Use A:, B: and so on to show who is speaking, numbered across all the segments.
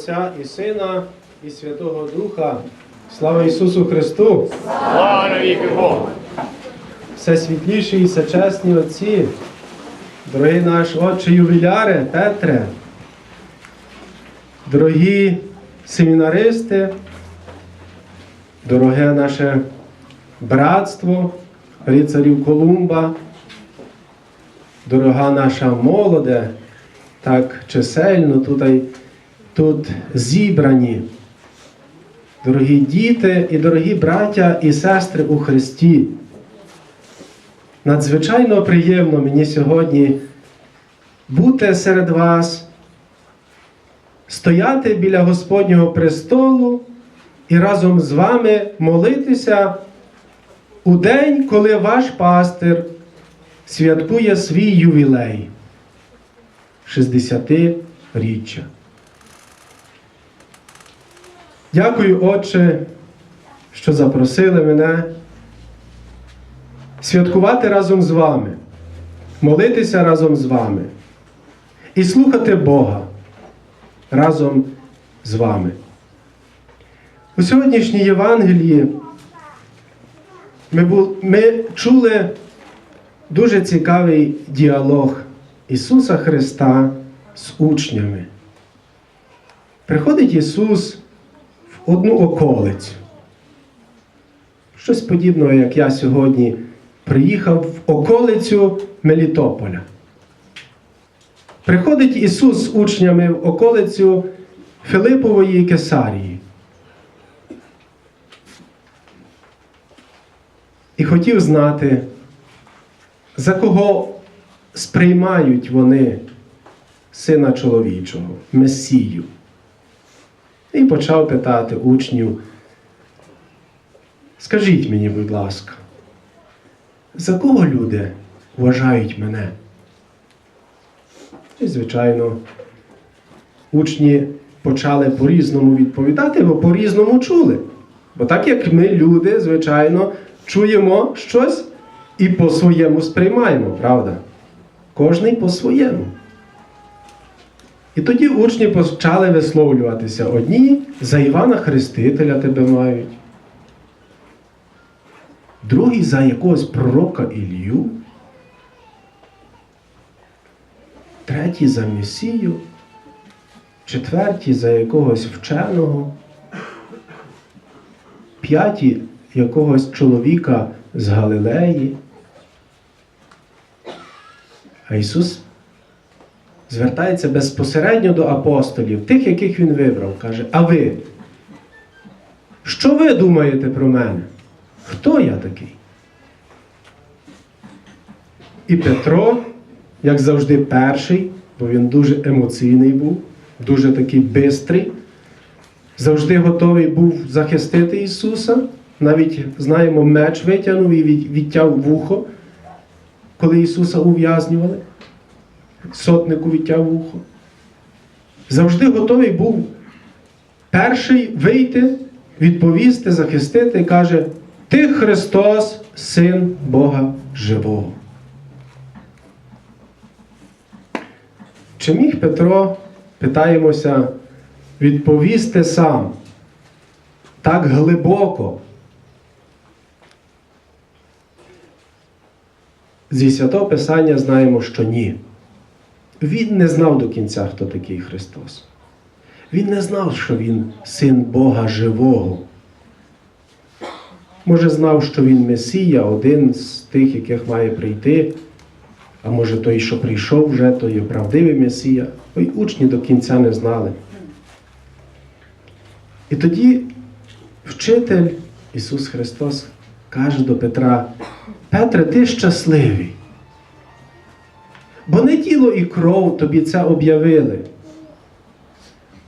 A: Отця і Сина, і Святого Духа. Слава Ісусу Христу!
B: Слава навіки Богу!
A: Все світліші і всечесні отці, дорогий наш отче ювіляре, Петре, дорогі семінаристи, дороге наше братство, рицарів Колумба, дорога наша молоде, так чисельно тут, тут зібрані. Дорогі діти і дорогі браття і сестри у Христі. Надзвичайно приємно мені сьогодні бути серед вас, стояти біля Господнього престолу і разом з вами молитися у день, коли ваш пастир святкує свій ювілей 60-річчя. Дякую, Отче, що запросили мене святкувати разом з вами, молитися разом з вами і слухати Бога разом з вами. У сьогоднішній Євангелії ми, бу- ми чули дуже цікавий діалог Ісуса Христа з учнями. Приходить Ісус одну околицю. Щось подібного, як я сьогодні приїхав в околицю Мелітополя. Приходить Ісус з учнями в околицю Филипової Кесарії. І хотів знати, за кого сприймають вони сина чоловічого, Месію. І почав питати учнів, скажіть мені, будь ласка, за кого люди вважають мене? І, звичайно, учні почали по-різному відповідати, бо по-різному чули. Бо так як ми, люди, звичайно, чуємо щось і по-своєму сприймаємо, правда? Кожний по-своєму. І тоді учні почали висловлюватися. Одні за Івана Хрестителя тебе мають, другі за якогось пророка Ілью, треті за Месію, четверті за якогось вченого, п'яті якогось чоловіка з Галилеї. А Ісус звертається безпосередньо до апостолів, тих, яких Він вибрав, каже, а ви? Що ви думаєте про мене? Хто я такий? І Петро, як завжди, перший, бо він дуже емоційний був, дуже такий бистрий, завжди готовий був захистити Ісуса. Навіть знаємо, меч витягнув і відтяв вухо, коли Ісуса ув'язнювали. Сотнику відтяв вухо. Завжди готовий був перший вийти, відповісти, захистити і каже: Ти Христос, Син Бога Живого. Чи міг Петро, питаємося, відповісти сам так глибоко? Зі святого Писання знаємо, що ні. Він не знав до кінця, хто такий Христос. Він не знав, що Він син Бога живого. Може, знав, що Він Месія, один з тих, яких має прийти. А може той, що прийшов вже, то є правдивий Месія. Ой, учні до кінця не знали. І тоді вчитель Ісус Христос каже до Петра: Петре, ти щасливий. Бо не тіло і кров тобі це об'явили.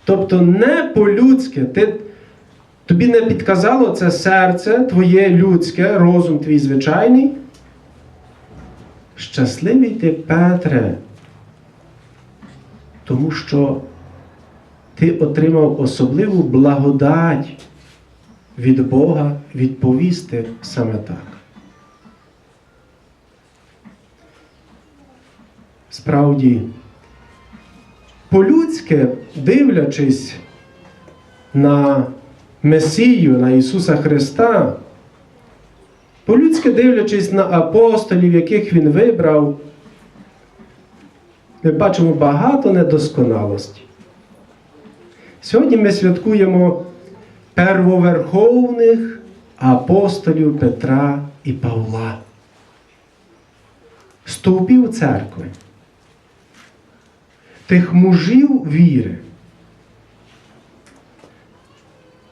A: Тобто не по-людськи, ти, тобі не підказало це серце твоє людське, розум твій звичайний. Щасливий ти, Петре, тому що ти отримав особливу благодать від Бога відповісти саме так. Справді, по-людськи, дивлячись на Месію, на Ісуса Христа, по-людськи дивлячись на апостолів, яких Він вибрав, ми бачимо багато недосконалості. Сьогодні ми святкуємо первоверховних апостолів Петра і Павла, стовпів церкви, тих мужів віри.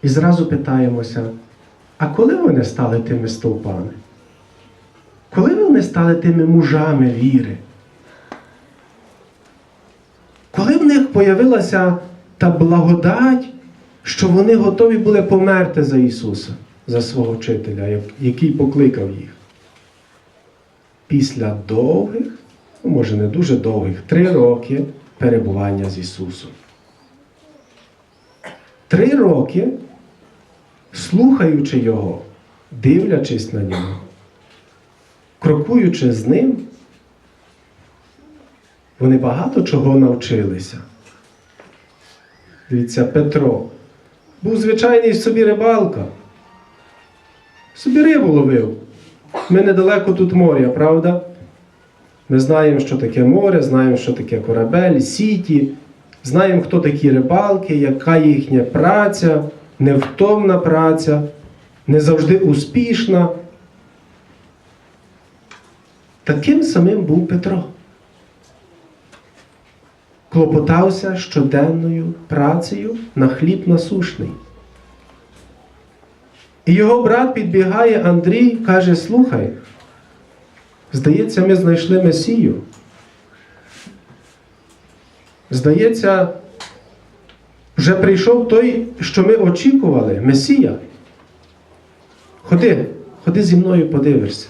A: І зразу питаємося, а коли вони стали тими стовпами? Коли вони стали тими мужами віри? Коли в них появилася та благодать, що вони готові були померти за Ісуса, за свого вчителя, який покликав їх? Після довгих, ну може не дуже довгих, три роки перебування з Ісусом. Три роки, слухаючи Його, дивлячись на нього, крокуючи з ним, вони багато чого навчилися. Дивіться, Петро був звичайний собі рибалка. Собі рибу ловив. Ми недалеко тут моря, правда? Ми знаємо, що таке море, знаємо, що таке корабель, сіті, знаємо, хто такі рибалки, яка їхня праця, невтомна праця, не завжди успішна. Таким самим був Петро. Клопотався щоденною працею на хліб насушний. І його брат підбігає Андрій, каже: Слухай, здається, ми знайшли Месію. Здається, вже прийшов той, що ми очікували, Месія. Ходи, ходи зі мною подивишся.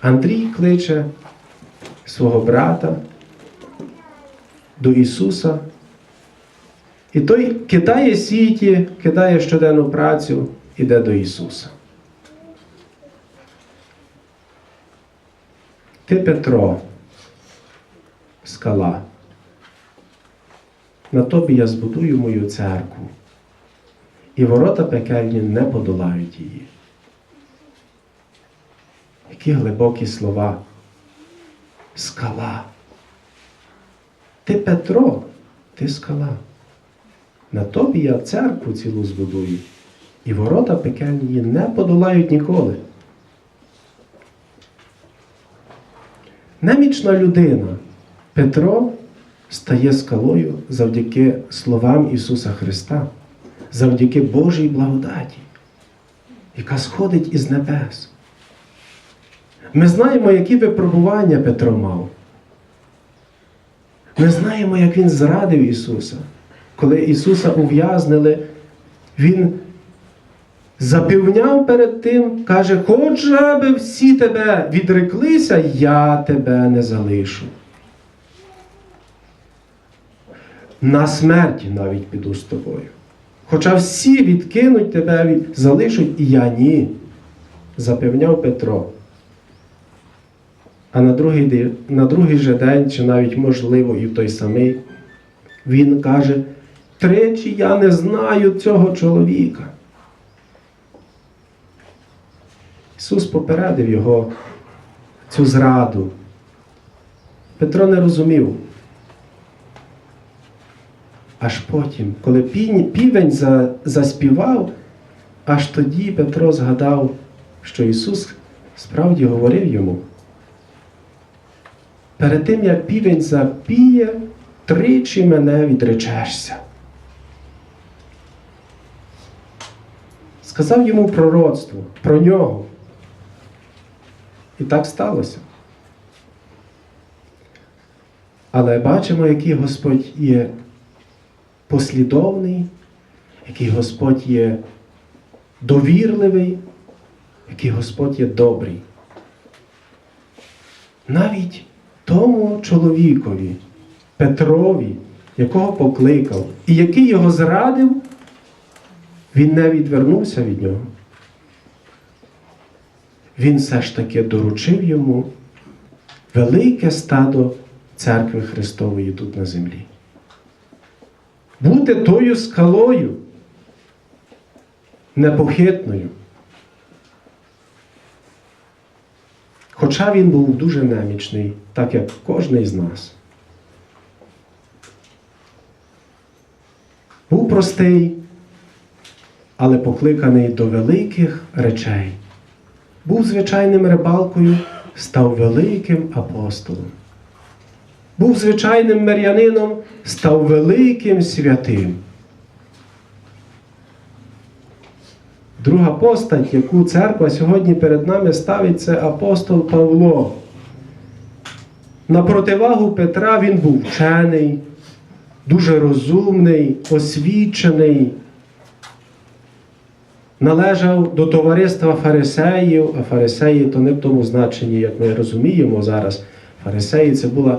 A: Андрій кличе свого брата до Ісуса. І той кидає сіті, кидає щоденну працю, іде до Ісуса. Ти Петро, скала. На тобі я збудую мою церкву, і ворота пекельні не подолають її. Які глибокі слова. Скала. Ти Петро, ти скала. На тобі я церкву цілу збудую, і ворота пекельні не подолають ніколи. Немічна людина Петро стає скалою завдяки словам Ісуса Христа, завдяки Божій благодаті, яка сходить із небес. Ми знаємо, які випробування Петро мав. Ми знаємо, як він зрадив Ісуса. Коли Ісуса ув'язнили, Він запевняв перед тим, каже, хоч аби всі тебе відреклися, я тебе не залишу. На смерті навіть піду з тобою. Хоча всі відкинуть тебе, залишуть, і я ні, запевняв Петро. А на другий, на другий же день, чи навіть можливо і в той самий, він каже, тричі я не знаю цього чоловіка. Ісус попередив його цю зраду. Петро не розумів. Аж потім, коли півень заспівав, аж тоді Петро згадав, що Ісус справді говорив йому. Перед тим, як півень запіє, тричі мене відречешся. Сказав йому пророцтво про нього. І так сталося. Але бачимо, який Господь є послідовний, який Господь є довірливий, який Господь є добрий. Навіть тому чоловікові, Петрові, якого покликав, і який його зрадив, він не відвернувся від нього. Він все ж таки доручив йому велике стадо церкви Христової тут на землі. Бути тою скалою непохитною. Хоча він був дуже немічний, так як кожен з нас. Був простий, але покликаний до великих речей. Був звичайним рибалкою, став великим апостолом. Був звичайним мирянином, став великим святим. Друга постать, яку церква сьогодні перед нами ставить, це апостол Павло. На противагу Петра він був вчений, дуже розумний, освічений, належав до товариства фарисеїв, а фарисеї то не в тому значенні, як ми розуміємо зараз. Фарисеї це була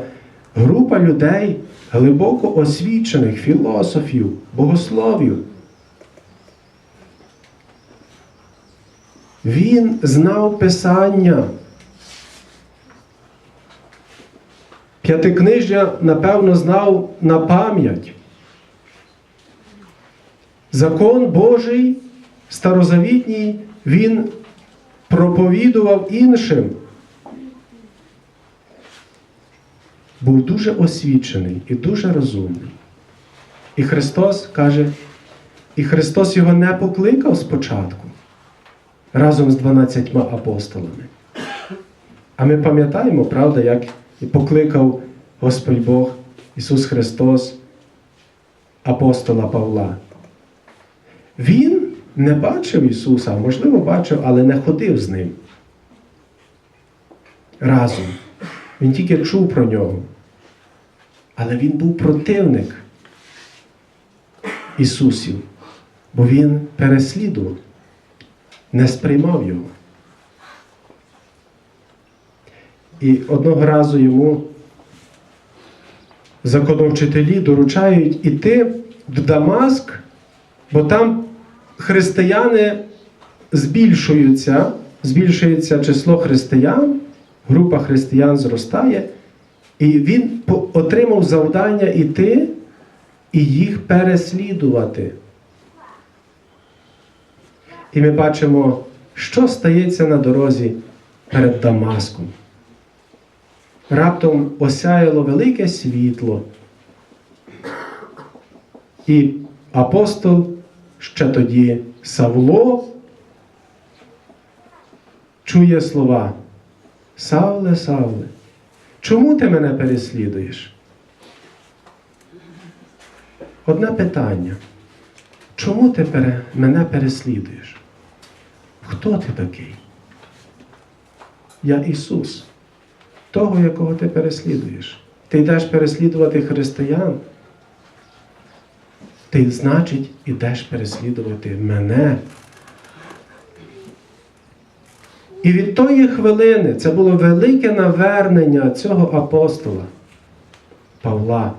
A: група людей, глибоко освічених, філософів, богословів. Він знав Писання. П'ятикнижжя, напевно, знав на пам'ять. Закон Божий, старозавітній, він проповідував іншим. Був дуже освічений і дуже розумний. І Христос каже, і Христос його не покликав спочатку разом з 12 апостолами. А ми пам'ятаємо, правда, як покликав Господь Бог Ісус Христос апостола Павла. Він не бачив Ісуса, можливо, бачив, але не ходив з ним. Разом. Він тільки чув про нього. Але він був противник Ісусів, бо Він переслідував, не сприймав його. І одного разу йому законовчителі доручають іти в Дамаск, бо там християни збільшуються, збільшується число християн, група християн зростає, і він отримав завдання іти і їх переслідувати. І ми бачимо, що стається на дорозі перед Дамаском. Раптом осяяло велике світло. І апостол ще тоді Савло чує слова. Савле, Савле, чому ти мене переслідуєш? Одне питання. Чому ти мене переслідуєш? Хто ти такий? Я Ісус, того, якого ти переслідуєш. Ти йдеш переслідувати християн. Ти, значить, ідеш переслідувати мене. І від тої хвилини це було велике навернення цього апостола Павла.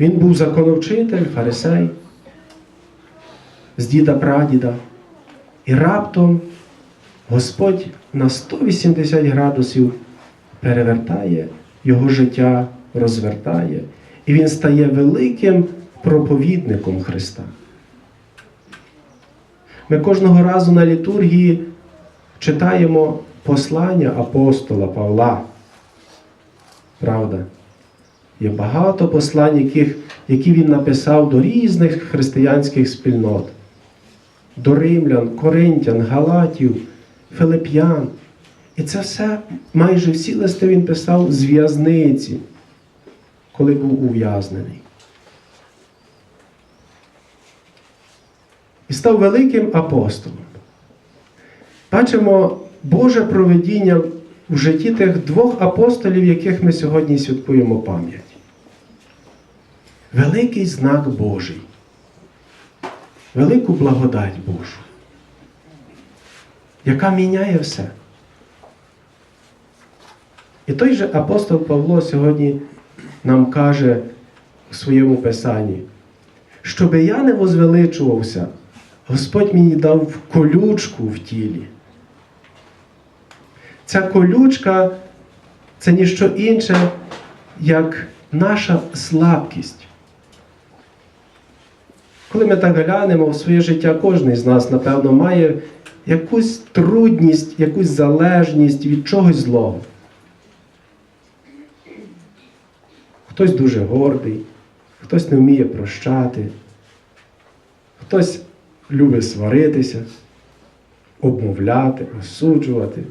A: Він був законовчитель, фарисей, з діда прадіда. І раптом Господь на 180 градусів перевертає його життя, розвертає, і він стає великим проповідником Христа. Ми кожного разу на літургії читаємо послання апостола Павла. Правда? Є багато послань, яких, які він написав до різних християнських спільнот, до римлян, коринтян, галатів, филип'ян. І це все, майже всі листи він писав з в'язниці, коли був ув'язнений. І став великим апостолом. Бачимо Боже проведіння в житті тих двох апостолів, яких ми сьогодні святкуємо пам'ять. Великий знак Божий, велику благодать Божу, яка міняє все. І той же апостол Павло сьогодні нам каже у своєму писанні, щоби я не возвеличувався, Господь мені дав колючку в тілі. Ця колючка це ніщо інше, як наша слабкість. Коли ми так глянемо в своє життя, кожен з нас, напевно, має якусь трудність, якусь залежність від чогось злого. Хтось дуже гордий, хтось не вміє прощати, хтось любить сваритися, обмовляти, осуджувати,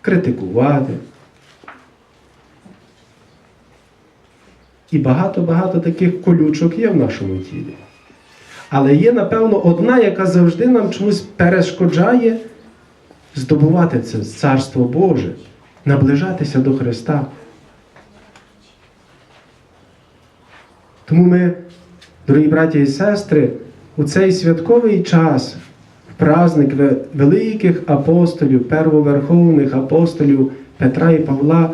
A: критикувати. І багато-багато таких колючок є в нашому тілі. Але є, напевно, одна, яка завжди нам чомусь перешкоджає здобувати це Царство Боже, наближатися до Христа. Тому ми, дорогі браті і сестри, у цей святковий час, в праздник великих апостолів, первоверховних апостолів Петра і Павла,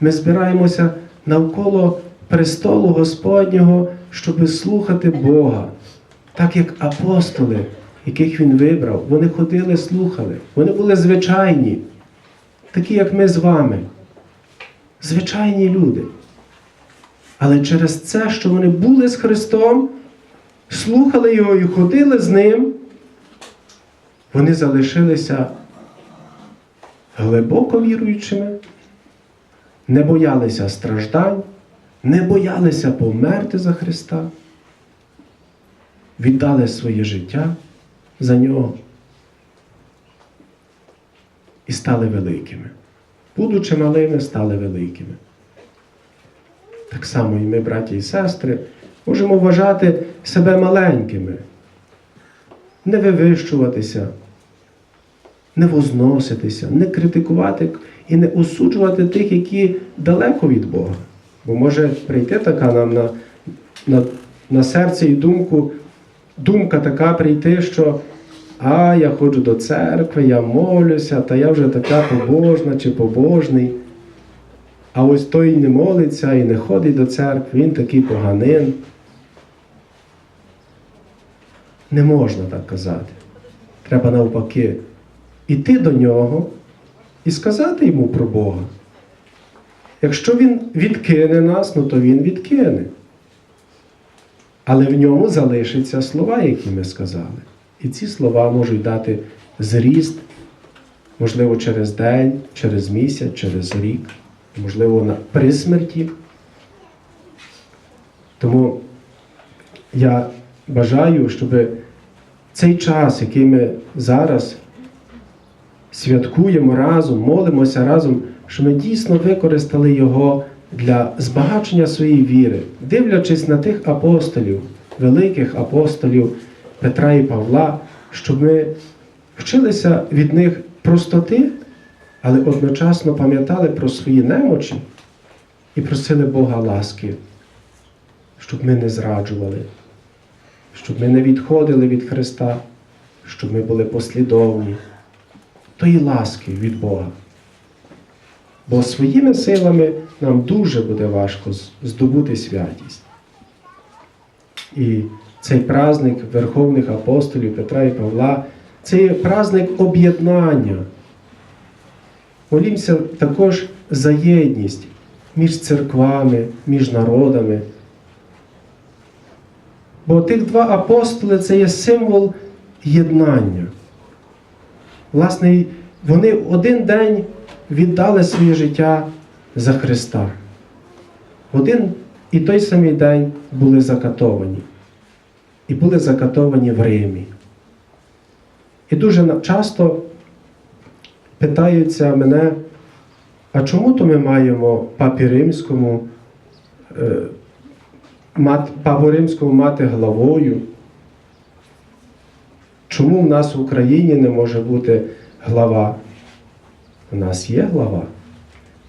A: ми збираємося навколо престолу Господнього, щоб слухати Бога. Так як апостоли, яких Він вибрав, вони ходили, слухали. Вони були звичайні, такі, як ми з вами. Звичайні люди. Але через це, що вони були з Христом, слухали Його і ходили з Ним, вони залишилися глибоко віруючими, не боялися страждань, не боялися померти за Христа, віддали своє життя за Нього і стали великими. Будучи малими, стали великими. Так само і ми, браті і сестри, можемо вважати себе маленькими, не вивищуватися, не возноситися, не критикувати і не осуджувати тих, які далеко від Бога. Бо може прийти така нам на, на, на серце і думку, думка така прийти, що а, я ходжу до церкви, я молюся, та я вже така побожна чи побожний. А ось той не молиться і не ходить до церкви, він такий поганин. Не можна так казати. Треба навпаки іти до нього і сказати йому про Бога. Якщо він відкине нас, ну то він відкине. Але в ньому залишаться слова, які ми сказали. І ці слова можуть дати зріст, можливо, через день, через місяць, через рік, можливо, на, при смерті. Тому я бажаю, щоб цей час, який ми зараз святкуємо разом, молимося разом, що ми дійсно використали його для збагачення своєї віри, дивлячись на тих апостолів, великих апостолів Петра і Павла, щоб ми вчилися від них простоти, але одночасно пам'ятали про свої немочі і просили Бога ласки, щоб ми не зраджували, щоб ми не відходили від Христа, щоб ми були послідовні, тої ласки від Бога. Бо своїми силами нам дуже буде важко здобути святість. І цей праздник Верховних апостолів Петра і Павла це є праздник об'єднання. Молімося також за єдність між церквами, між народами. Бо тих два апостоли це є символ єднання. Власне, вони один день віддали своє життя за Христа. Один і той самий день були закатовані. І були закатовані в Римі. І дуже часто питаються мене, а чому то ми маємо папі римському, е, папу римському мати главою? Чому в нас в Україні не може бути глава? У нас є глава.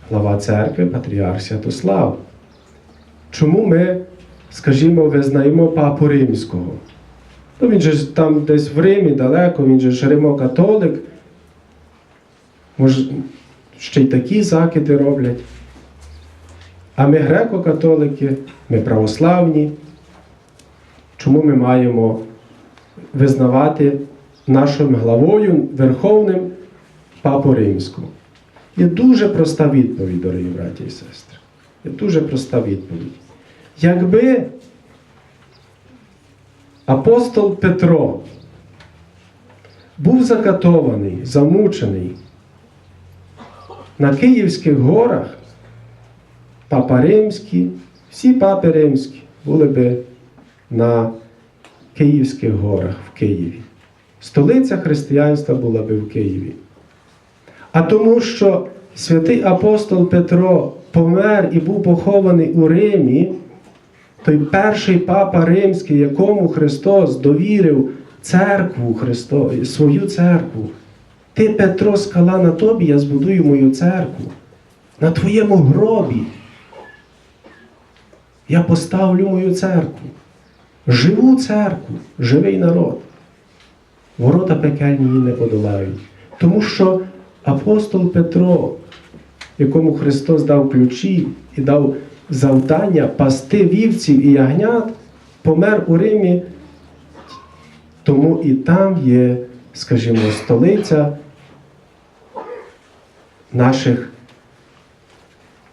A: Глава церкви, патріарх Святослав. Чому ми, скажімо, визнаємо папу римського? Ну, він же там десь в Римі далеко, він же ж римокатолик. Може, ще й такі закиди роблять. А ми греко-католики, ми православні. Чому ми маємо визнавати нашим главою верховним папу римського? Є дуже проста відповідь, дорогі браті і сестри. Є дуже проста відповідь. Якби апостол Петро був закатований, замучений на Київських горах, папа Римський, всі папи римські були би на Київських горах в Києві. Столиця християнства була би в Києві. А тому, що святий апостол Петро помер і був похований у Римі, той перший папа римський, якому Христос довірив церкву Христо, свою церкву. Ти, Петро, скала на тобі, я збудую мою церкву. На твоєму гробі. Я поставлю мою церкву. Живу церкву, живий народ. Ворота пекельні її не подолають. Тому що апостол Петро, якому Христос дав ключі і дав завдання пасти вівців і ягнят, помер у Римі, тому і там є, скажімо, столиця наших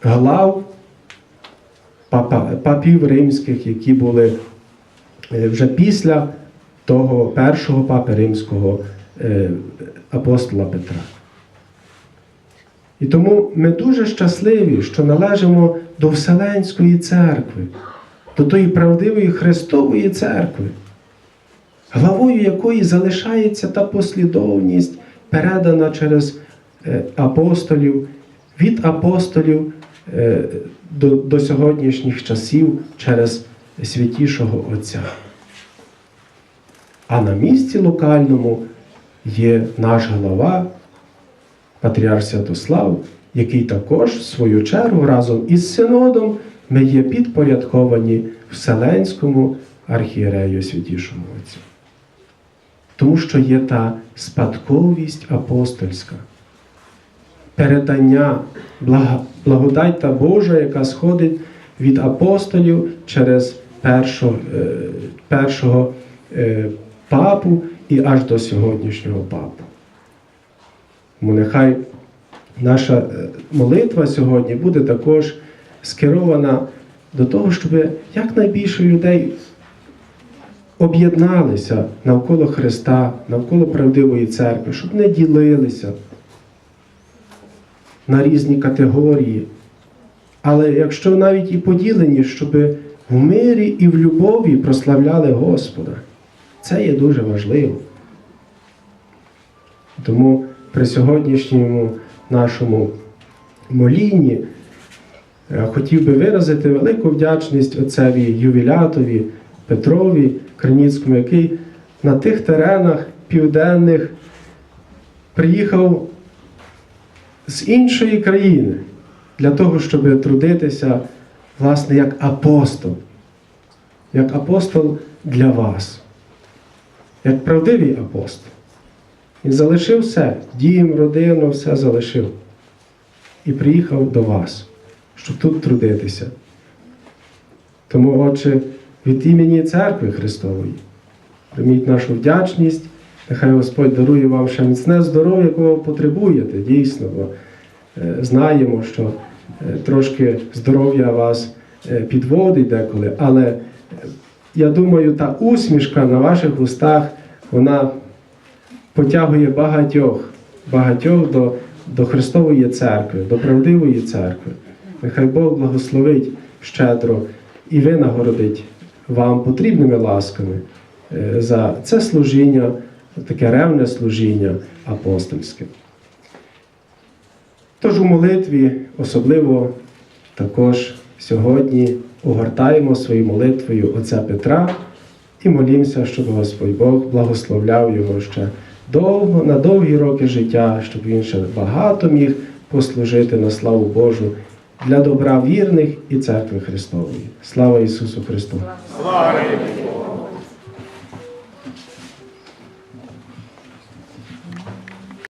A: глав папів римських, які були е, вже після того першого папи римського е, апостола Петра. І тому ми дуже щасливі, що належимо до Вселенської церкви, до тої правдивої Христової церкви, главою якої залишається та послідовність, передана через апостолів, від апостолів е, до, до сьогоднішніх часів через святішого Отця. А на місці локальному є наш глава, Патріарх Святослав, який також, в свою чергу, разом із Синодом ми є підпорядковані Вселенському архієрею Святішому Отцю. Тому що є та спадковість апостольська, передання, благодать Божа, яка сходить від апостолів через першого, е, першого е, папу і аж до сьогоднішнього папу. Тому нехай наша е, молитва сьогодні буде також скерована до того, щоб якнайбільше людей об'єдналися навколо Христа, навколо правдивої церкви, щоб не ділилися на різні категорії. Але якщо навіть і поділені, щоб в мирі і в любові прославляли Господа, це є дуже важливо. Тому при сьогоднішньому нашому молінні е, хотів би виразити велику вдячність отцеві Ювілятові Петрові Криніцькому, який на тих теренах південних приїхав з іншої країни для того, щоб трудитися, власне, як апостол, як апостол для вас, як правдивий апостол. Він залишив все, дім, родину, все залишив. І приїхав до вас, щоб тут трудитися. Тому, Отче, від імені Церкви Христової прийміть нашу вдячність. Нехай Господь дарує вам ще міцне здоров'я, якого потребуєте, дійсно. Бо е, знаємо, що е, трошки здоров'я вас е, підводить деколи, але я думаю, та усмішка на ваших устах, вона потягує багатьох, багатьох до, до Христової церкви, до правдивої церкви. Нехай Бог благословить щедро і винагородить вам потрібними ласками за це служіння, таке ревне служіння апостольське. Тож у молитві особливо також сьогодні огортаємо своєю молитвою Отця Петра і молімося, щоб Господь Бог благословляв його ще довго, на довгі роки життя, щоб він ще багато міг послужити на славу Божу для добра вірних і церкви Христової. Слава Ісусу Христу!
B: Слава